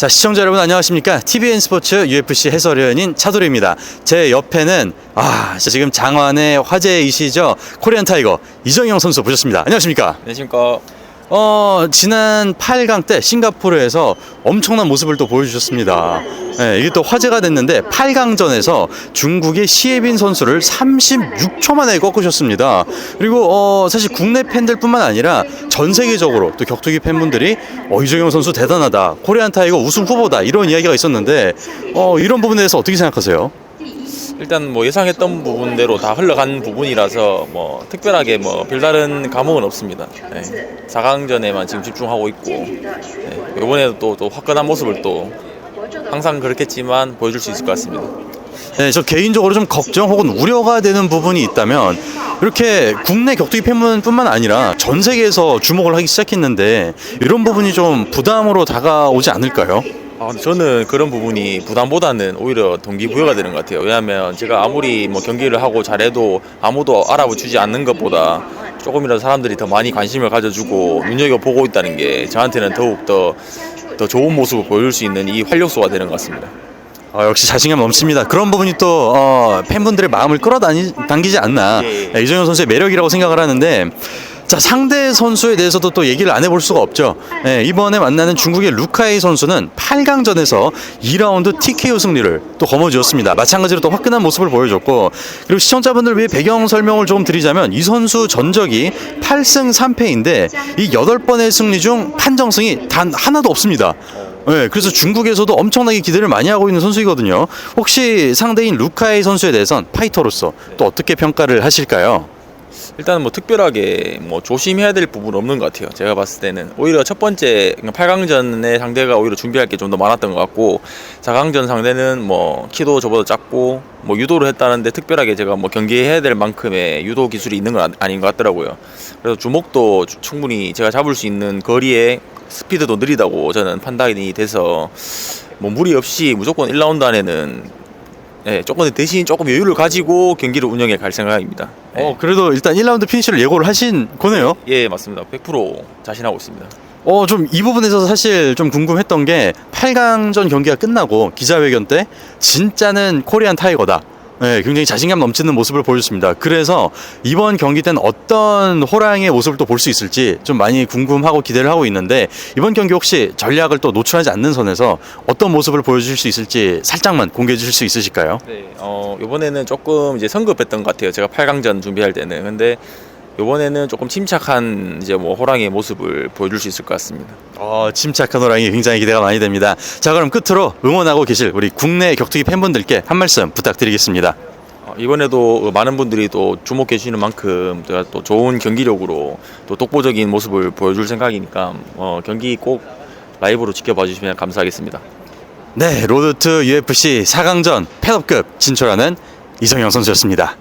자 시청자 여러분 안녕하십니까? TVN 스포츠 UFC 해설위원인 차도리입니다. 제 옆에는 아 지금 장안의 화제이시죠? 코리안 타이거 이정영 선수 보셨습니다. 안녕하십니까? 안녕하십니까. 어 지난 8강 때 싱가포르에서 엄청난 모습을 또 보여주셨습니다 네, 이게 또 화제가 됐는데 8강전에서 중국의 시에빈 선수를 36초 만에 꺾으셨습니다 그리고 어 사실 국내 팬들뿐만 아니라 전 세계적으로 또 격투기 팬분들이 어 이정영 선수 대단하다 코리안 타이거 우승 후보다 이런 이야기가 있었는데 어 이런 부분에 대해서 어떻게 생각하세요? 일단 뭐 예상했던 부분대로 다 흘러간 부분이라서 뭐 특별하게 뭐 별다른 감흥은 없습니다. 네. 4강전에만 지금 집중하고 있고 네. 이번에도 또, 또 화끈한 모습을 또 항상 그렇겠지만 보여줄 수 있을 것 같습니다. 네, 저 개인적으로 좀 걱정 혹은 우려가 되는 부분이 있다면 이렇게 국내 격투기 팬분뿐만 아니라 전 세계에서 주목을 하기 시작했는데 이런 부분이 좀 부담으로 다가오지 않을까요? 아, 저는 그런 부분이 부담보다는 오히려 동기부여가 되는 것 같아요. 왜냐하면 제가 아무리 뭐 경기를 하고 잘해도 아무도 알아주지 않는 것보다 조금이라도 사람들이 더 많이 관심을 가져주고 눈여겨보고 있다는 게 저한테는 더욱 더, 더 좋은 모습을 보여줄 수 있는 이 활력소가 되는 것 같습니다. 어, 역시 자신감 넘칩니다. 그런 부분이 또 어, 팬분들의 마음을 끌어당기지 않나 예, 예. 네, 이정현 선수의 매력이라고 생각을 하는데 자 상대 선수에 대해서도 또 얘기를 안 해볼 수가 없죠. 네, 이번에 만나는 중국의 루카이 선수는 8강전에서 2라운드 TKO 승리를 또 거머쥐었습니다. 마찬가지로 또 화끈한 모습을 보여줬고 그리고 시청자분들 위해 배경 설명을 좀 드리자면 이 선수 전적이 8승 3패인데 이 8번의 승리 중 판정승이 단 하나도 없습니다. 네, 그래서 중국에서도 엄청나게 기대를 많이 하고 있는 선수이거든요. 혹시 상대인 루카이 선수에 대해선 파이터로서 또 어떻게 평가를 하실까요? 일단은 뭐 특별하게 뭐 조심해야 될 부분 은 없는 것 같아요. 제가 봤을 때는 오히려 첫 번째 8강전의 상대가 오히려 준비할 게 좀 더 많았던 것 같고 4강전 상대는 뭐 키도 저보다 작고 뭐 유도를 했다는데 특별하게 제가 뭐 경기해야 될 만큼의 유도 기술이 있는 건 아- 아닌 것 같더라고요. 그래서 주먹도 주- 충분히 제가 잡을 수 있는 거리에 스피드도 느리다고 저는 판단이 돼서 뭐 무리 없이 무조건 1라운드 안에는 예, 조금 대신 조금 여유를 가지고 경기를 운영해 갈 생각입니다. 예. 어, 그래도 일단 1라운드 피니시를 예고를 하신 거네요. 예, 맞습니다. 100% 자신하고 있습니다. 어, 좀 이 부분에서 사실 좀 궁금했던 게 8강전 경기가 끝나고 기자회견 때 진짜는 코리안 타이거다. 네, 굉장히 자신감 넘치는 모습을 보여줬습니다. 그래서 이번 경기 때는 어떤 호랑이의 모습을 또 볼 수 있을지 좀 많이 궁금하고 기대를 하고 있는데 이번 경기 혹시 전략을 또 노출하지 않는 선에서 어떤 모습을 보여주실 수 있을지 살짝만 공개해 주실 수 있으실까요? 네, 어, 이번에는 조금 이제 성급했던 것 같아요. 제가 8강전 준비할 때는. 근데 이번에는 조금 침착한 이제 뭐 호랑이의 모습을 보여줄 수 있을 것 같습니다. 어, 침착한 호랑이 굉장히 기대가 많이 됩니다. 자, 그럼 끝으로 응원하고 계실 우리 국내 격투기 팬분들께 한 말씀 부탁드리겠습니다. 어, 이번에도 많은 분들이 또 주목해 주시는 만큼 제가 또 좋은 경기력으로 또 독보적인 모습을 보여줄 생각이니까 어, 경기 꼭 라이브로 지켜봐 주시면 감사하겠습니다. 네, 로드 투 UFC 4강전 패업급 진출하는 이성영 선수였습니다.